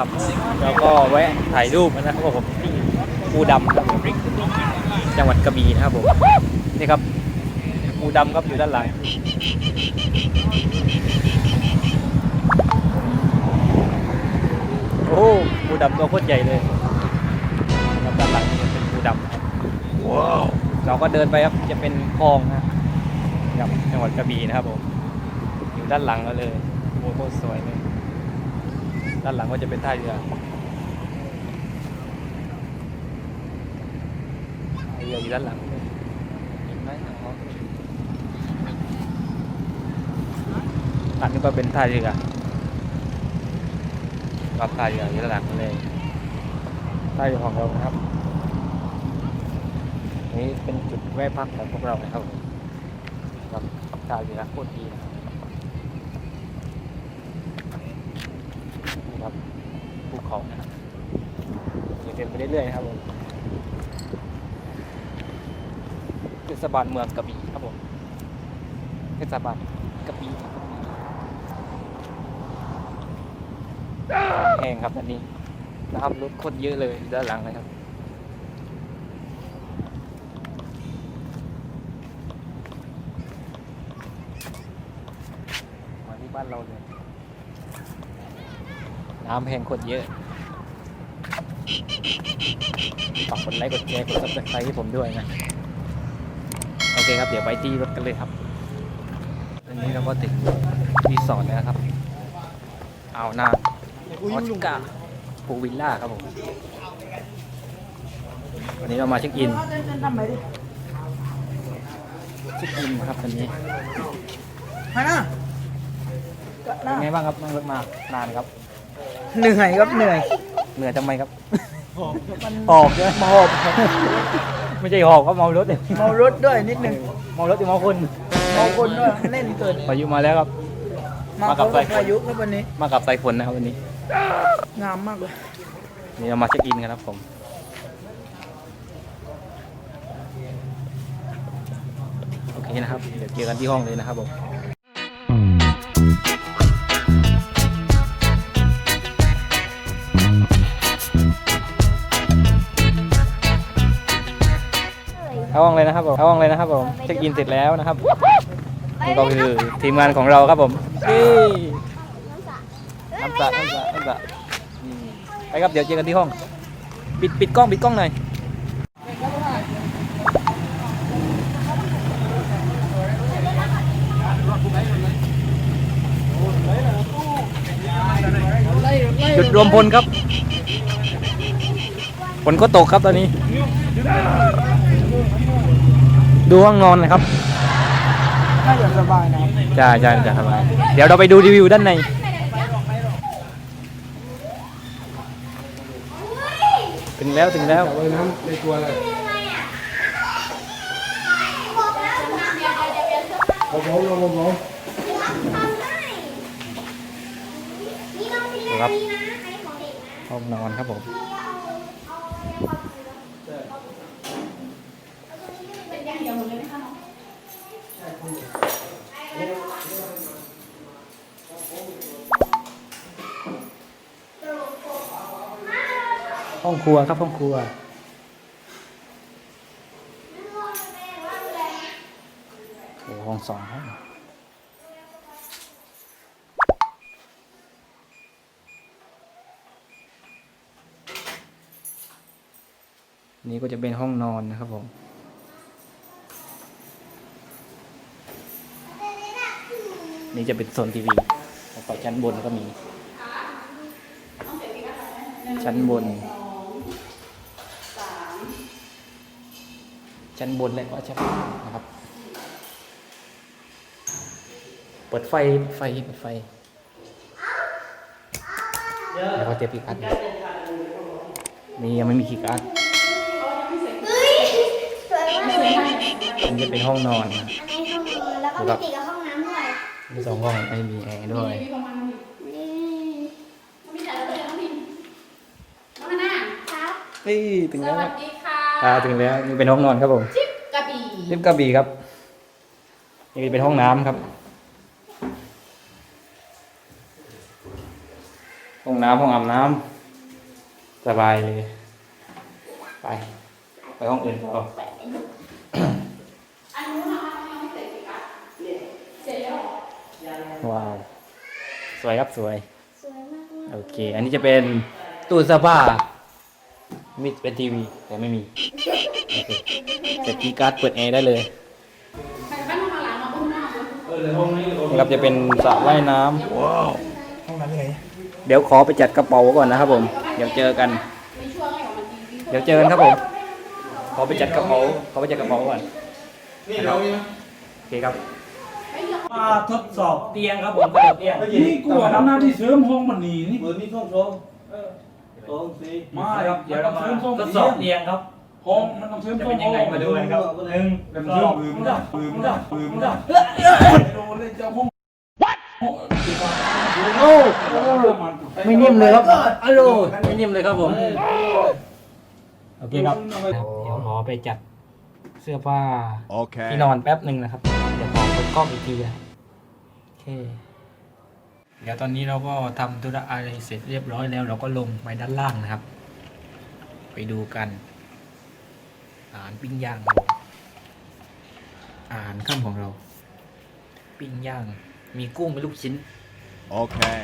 ครับ แล้วก็แวะถ่ายรูปนะครับผมที่ภูดำครับผมจังหวัดกระบี่นะครับผมนี่ครับภูดำครับอยู่ด้านหลังโอ้ภูดำตัวโคตรใหญ่เลยครับด้านหลังนี่เป็นภูดำนะครับว้าวเราก็เดินไปครับจะเป็นคลองนะครับจังหวัดกระบี่นะครับผมอยู่ด้านหลังเราเลยโอ้โหโคตรสวยเลย ด้านหลังก็จะเป็นท่าเรือเรืออยู่ด้านหลังอันนี้ก็เป็นท่าเรือรับท่าเรืออยู่ด้านหลังเลยท่าเรือของเรานะครับ นี่เป็นจุดแวะพักของพวกเรานะครับครับท่าเรือโคตรดีนะครับ นี่ครับ ภูเขานะครับเดินไปเรื่อยๆนะครับผมเทศบาลเมืองกระบี่ครับผมเทศบาลกระบี่แห้งครับอันนี้นะครับรถคตรเยอะเลยด้านหลังนะครับมาที่บ้านเราเลยน้ำแพงคนเยอะ ฝากกดไลค์กดแชร์กดซับสไครต์ให้ผมด้วยนะ โอเคครับ เดี๋ยวไปที่รถกันเลยครับตอนนี้เราก็ถึงรีสอร์ทแล้วนะครับอ่าวนางออสการ์พูวิลล่าครับผมวันนี้เรามาเช็คอินเช็คอินนะครับวันนี้มานะเป็นไงบ้างครับนั่งรถมานานครับ เหนื่อยครับเหนื่อย เหนื่อยทำไมครับห อบใช่ไหมหอบครับไม่ใช่หอบก็เมารถเนี่ยเมารถด้วยนิดหนึ่งเมารถอยู่เมาคนเมาคนด้วยเล่นเกินพายุมาแล้วครับ มามากักับบสายฝนพายุครับวันนี้มากับสายฝนนะครับวันนี้ งามมากเลยนี่เรามาเช็คอินกันครับผมโอเคนะครับเดี๋ยวเจอกันที่ห้องเลยนะครับผม เข้าห้องเลยนะครับผมเข้าห้องเลยนะครับผมเช็คอินเสร็จแล้วนะครับนี่ก็คือทีมงานของเราครับผมนี่น้ำสระน้ำสระน้ำสระไปครับเดี๋ยวเจอกันที่ห้อง ปิดปิดกล้องปิดกล้องหน่อยจุดรวมพลครับฝนก็ตกครับตอนนี้ ดูห้องนอนนะครับน่าจะสบายนะจ้าจ้าจ้าสบายเดี๋ยวเราไปดูรีวิวด้านใน ถึงแล้วถึงแล้วครับห้องนอนครับผม ห้องครัวครับห้องครัว โอ้ห้องสองห้องนี่ก็จะเป็นห้องนอนนะครับผมนี่จะเป็นโซนทีวีแล้วก็ชั้นบนก็มี ชั้นบน ชั้นบนและก็ชั้นล่างนะครับ เปิดไฟเปิดไฟเปิดไฟแล้วก็เตรียมอีกอันนี่ยังไม่มีคีย์การ์ดอันนี้จะเป็นห้องนอนนะอันนี้ห้องนอนแล้วก็มีติดกับห้องน้ำด้วยมีสองห้องไม่มีแอร์ด้วยนี่มีแต่เราเรียนน้องพิมน้องฮาน่าครับเฮ้ยถึงสแล้ววัสดีค่ะ อ่าถึงแล้วนี่เป็นห้องนอนครับผมจิ๊บกระบี่ลิฟต์กระบี่ครับ นี่เป็นห้องน้ำครับโอ้ห้องน้ำห้องอาบน้ำสบายเลย ไป ไปห้องอื่นต่ออันนู้นนะคะยังไม่เสร็จอีกอะเสร็จแล้วว้าว สวยครับสวย สวยมากมากโอเค อันนี้จะเป็นตู้เสื้อผ้า มีเป็นทีวี แต่ไม่มีโอเคเสร็จกีย์การ์ดเปิดแอร์ได้เลยไปบ้านทางหลังมาอุ้มหน้าเลยนี่ครับจะเป็นสระว่ายน้ำห้องน้ำยังไงเดี๋ยวขอไปจัดกระเป๋าก่อนนะครับผม เดี๋ยวเจอกันมีช่วงให้ของมันดีเดี๋ยวเจอกันครับผม ขอไปจัดกระเป๋าขอไปจัดกระเป๋าก่อน นี่เรานี่นะโอเคครับ มาทดสอบเตียงครับผมกระโดดเตียงนี่กูว่าน้ำหน้าที่เสริมห้องมันนี่นี่เบอร์นี้ช่องโชว์ สองสี่มาครับเดี๋ยวเรามาสริห้องทดสอบเตียงครับห้องมันต้องเสริมจะห้อเป็งนยังไงมาดูกันครับหนึ่งแล้วสมันเสริอมงปืนปืนปืนโดนเลยจะห้องโอ้ไม่นิ่มเลยครับอโลไม่นิ่มเลยครับผมโอเคครับเดี๋ยวขอไปจัดเสื้อผ้า Okay. ที่นอนแป๊บหนึ่งนะครับ เดี๋ยวขอเปิดกล้องอีกทีนะโอเค เดี๋ยวตอนนี้เราก็ทำธุระอะไรเสร็จเรียบร้อยแล้ว เราก็ลงไปด้านล่างนะครับ ไปดูกันอาหารปิ้งย่างครับผมอาหารค่ำของเรา ปิ้งย่าง มีกุ้งเป็นลูกชิ้น Okay.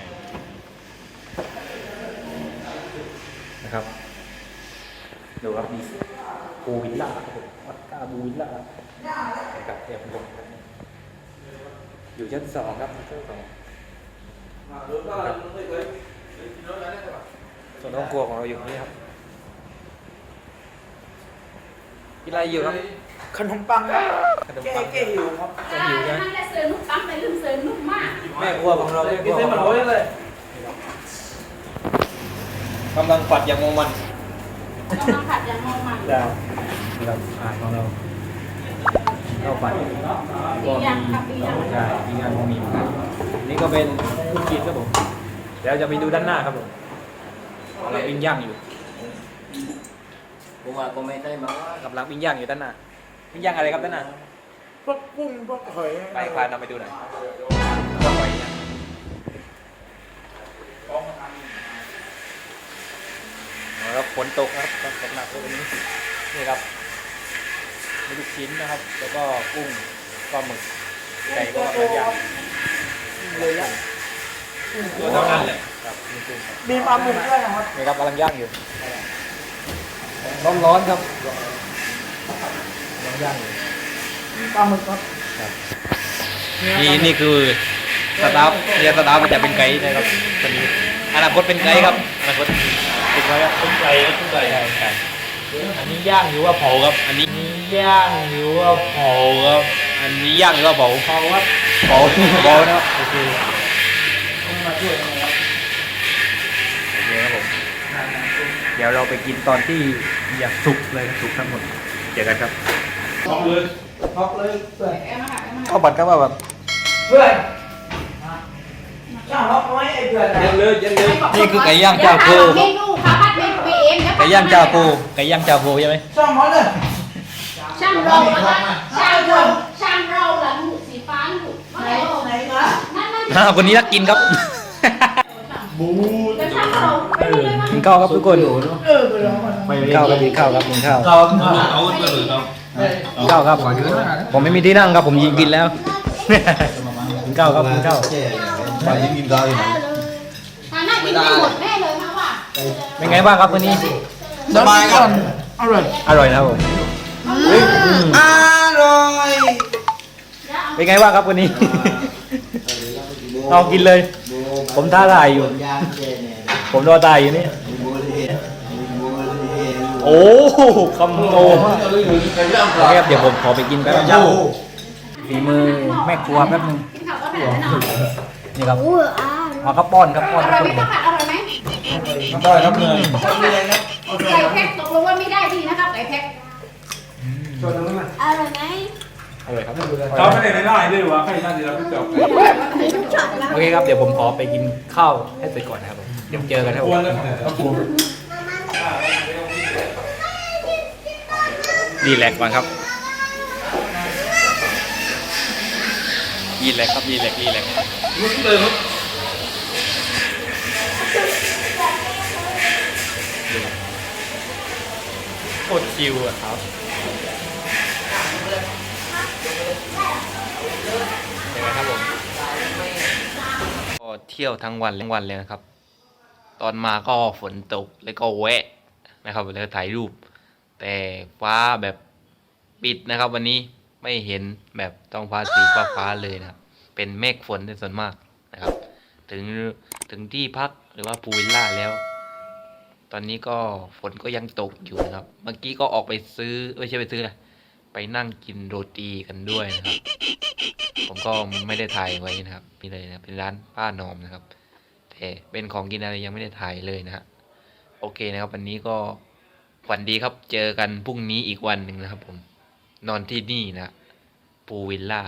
นะครับดูครับมีปูวิลล่าครับผมวัดกาบูวิลล่านะครับเดี๋ยวผมลงไปอยู่ชั้นสองครับชั้นสองครับ ส่วนห้องครัวของเราอยู่นี่ครับกินอะไรอยู่ครับ ขนมปังครับขนมแก้ปังแก้หิวครับจะหิวใช่ไหมนั่นแหละเสือนุ่มตั้มไปลืมเสือนุ่มมากแม่ครัวของเราแม่ครัวของเราเลยกำลังปัดอย่างมองมันกำลังผัดอย่างมองมันจ้าครับอาหารของเรา ข้าวผัดปียังกับปียังใช่มีงานของมีนี่ก็เป็นลูกชิ้นครับผมเดี๋ยวจะไปดูด้านหน้าครับผมกำลังปิ้งย่างอยู่ผมว่าก็ไม่ได้มาว่ากำลังปิ้งย่างอยู่ด้านหน้าปิ้งย่างอะไรครับด้านหน้าพวกกุ้งพวกหอยไปพานำไปดูหน่อยก็หอยนะเอาครับฝนตกนะครับตกหนักเลยวันนี้นี่ครับ มีลูกชิ้นนะครับ แล้วก็กุ้งปลาหมึกไก่ก็กำลังย่างเลยอะตัวเท่านั้นเลยครับมีกุ้งครับมีปลาหมึกด้วยนะครับนี่ครับกำลังย่างอยู่ร้อนร้อนๆครับกำลังย่างอยู่ปลาหมึกครับนี่นี่คือสตาฟเรียนสตาฟมันจะเป็นไกด์นะครับคนนี้อนาคตเป็นไกด์ครับอนาคตเป็นไกด์ครับเป็นไกด์ครับเป็นไกด์ใช่ อันนี้ย่างหรือว่าเผาครับ อันนี้ย่างหรือว่าเผาครับ อันนี้ย่างหรือว่าเผาเผาครับเผาเผานะครับโอเคมาช่วยนะครับโอเคครับผมเดี๋ยวเราไปกินตอนที่อยากสุกเลยสุกทั้งหมดเจอกันครับห้องเลยท็อกเลยเพื่อนแอมมาค่ะแอมมาข้าวผัดก็ว่าแบบเพื่อนช่างท็อกน้อยไอ้เพื่อนนะเย็นเลยเย็นเลยนี่คือไก่ย่างเจ้าโกเมนูค่ะพัดเมนูเอง ไก่ย่างเจ้าโกไก่ย่างเจ้าโกใช่ไหมช่างเขาเลยช่างเราละช่างเราช่างเราละหนูสีฟ้าหนูไหนไหนนะนั่นนั่นอ่าคนนี้รักกินครับ บูแล้วช่างเราไม่รู้เลยว่ากินข้าวครับทุกคนเออไปลองมันกินข้าวครับกินข้าวครับกินข้าวเราเอาไปเลยเรากินข้าวครับ ผมไม่มีที่นั่งครับผมยิงกินแล้ว กินข้าวครับกินข้าวมายิงกินข้าวอยู่ไหนทางหน้ากินไม่หมดแน่เลยนะว่า เป็นไงบ้างครับวันนี้ สบายกันอร่อย อร่อยนะครับผมอืมอร่อย เป็นไงบ้างครับวันนี้ เอากินเลย ผมท้าทายอยู่ ผมรอตายอยู่นี่ โอ้คำโตมากโอเคครับเดี๋ยวผมขอไปกินแป๊บนึงฝีมือแม่ครัวแป๊บนึงกินข้าวก็หนาแน่นอนนี่ครับอู้อ่าเอาครับป้อนครับป้อนอคร่รั อบยไหมข้าวผัดอร่อยไหมได้ครับเนยไก่แพ็คตกลงว่าไม่ได้ดีนะครับไก่แพ็คอร่อยไหมอร่อยครับเราไม่ได้ได้ด้วยวะใครน่าจะรับผิดชอบทุกช็อตแล้วโอเคครับ เดี๋ยวผมขอไปกินข้าวให้เสร็จก่อนนะครับผมเดี๋ยวเจอกันครับคผวรมแล้วครับผมรีแลกซ์ก่อนครับรีแลกซ์ครับรีแลกซ์รีแลกซ์ลุกเลยครับ ชิวอะครับเห็นไหมครับผมก็เที่ยวทั้งวันทั้งวันเลยนะครับ ตอนมาก็ฝนตกแล้วก็แวะนะครับแล้วถ่ายรูป แต่ฟ้าแบบปิดนะครับ วันนี้ไม่เห็นแบบท้องฟ้าสีฟ้าฟ้าเลยนะครับ เป็นเมฆฝนเป็นส่วนมากนะครับ ถึงถึงที่พักหรือว่าพูวิลล่าแล้ว ตอนนี้ก็ฝนก็ยังตกอยู่นะครับ เมื่อกี้ก็ออกไปซื้อไม่ใช่ไปซื้อนะไปนั่งกินโรตีกันด้วยนะครับ ผมก็ไม่ได้ถ่ายไว้นะครับมีเลยนะเป็นร้านป้านอมนะครับแต่เป็นของกินอะไรยังไม่ได้ถ่ายเลยนะฮะโอเคนะครับ วันนี้ก็ฝันดีครับเจอกันพรุ่งนี้อีกวันหนึ่งนะครับ ผมนอนที่นี่นะพูลวิลล่า